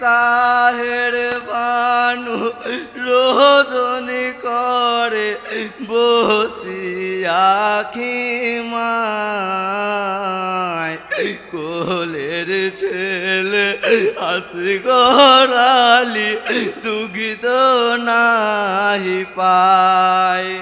সাহের বানু রোদনি করে বসিয়া খিমায় কোলের ছেলে আসি গড়ালি দুগিত নাহি পায়।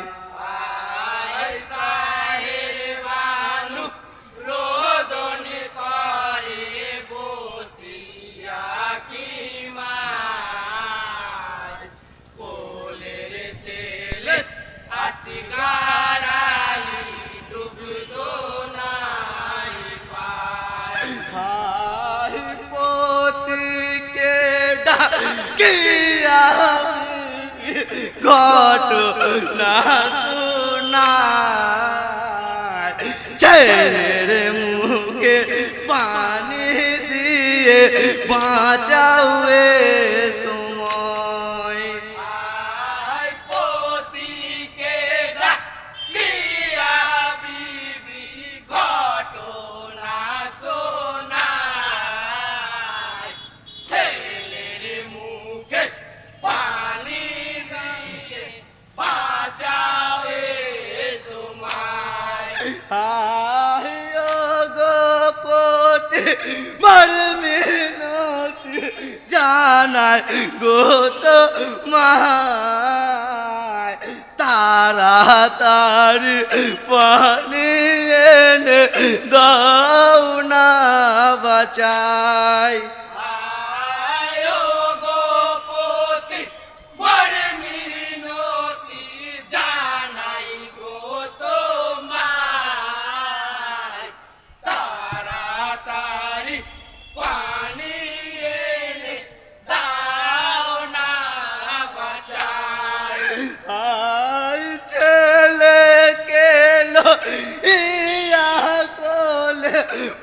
ঘট না শোনায়। ছেলের মুখে পানি দিয়ে বাঁচাও এ গোপতে মর মিনতি জানায় গোত মায় তারা তার পানি এনে দাও না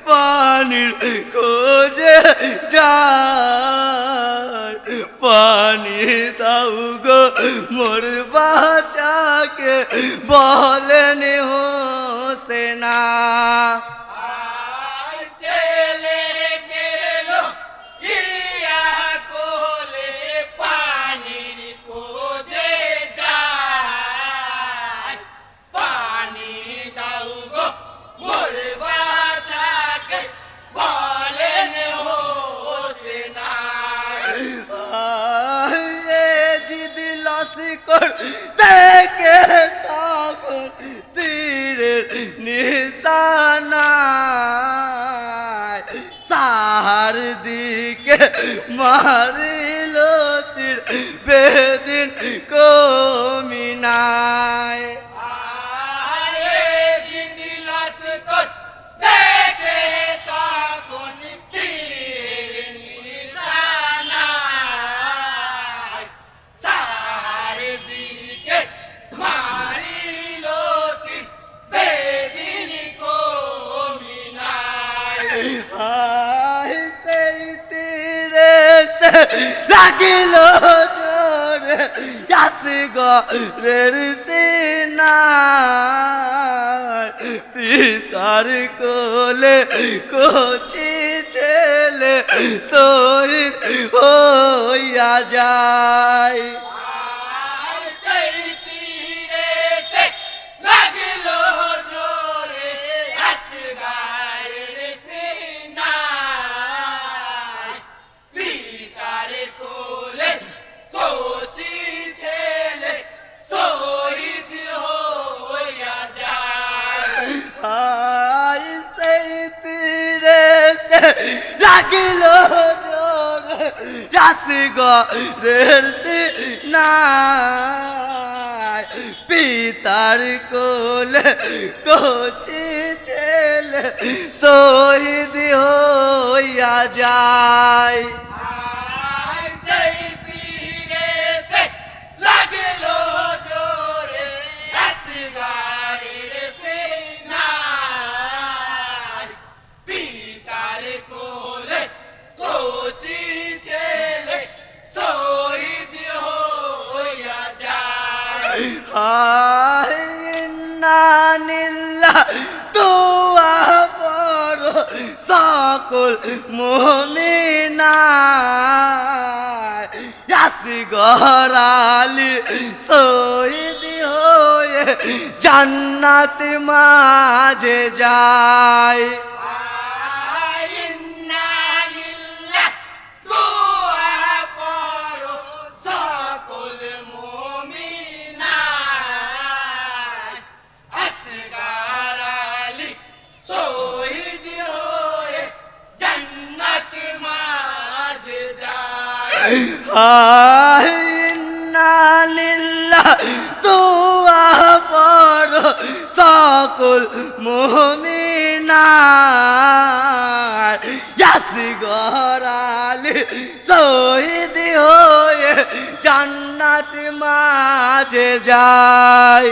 পানির খোঁজে যায়। পানি দাও গো মোর বাচাকে বলেন হোসেনা। লস্কর থেকে তখন তীরের নিশানায় সাহার দিকে মারিল তীর বেদিন কমিনায়। জোরে আসি গরের পিতার কোলে কচি ছেলে শহীদ হইয়া যায়। রাসি গরের সিনায় পিতার কোলে কচি ছেলে শহীদ হইয়া যায়। আইনানিল্লা দোয়া পড়ো সকল মমিনা আসগরালি শহীদ হয়ে জান্নাত মাঝে যায়। দোয়া পর সকল মোমিনার। ইয়াস গরালি শহীদ হয়ে জান্নাত মাঝে যায়।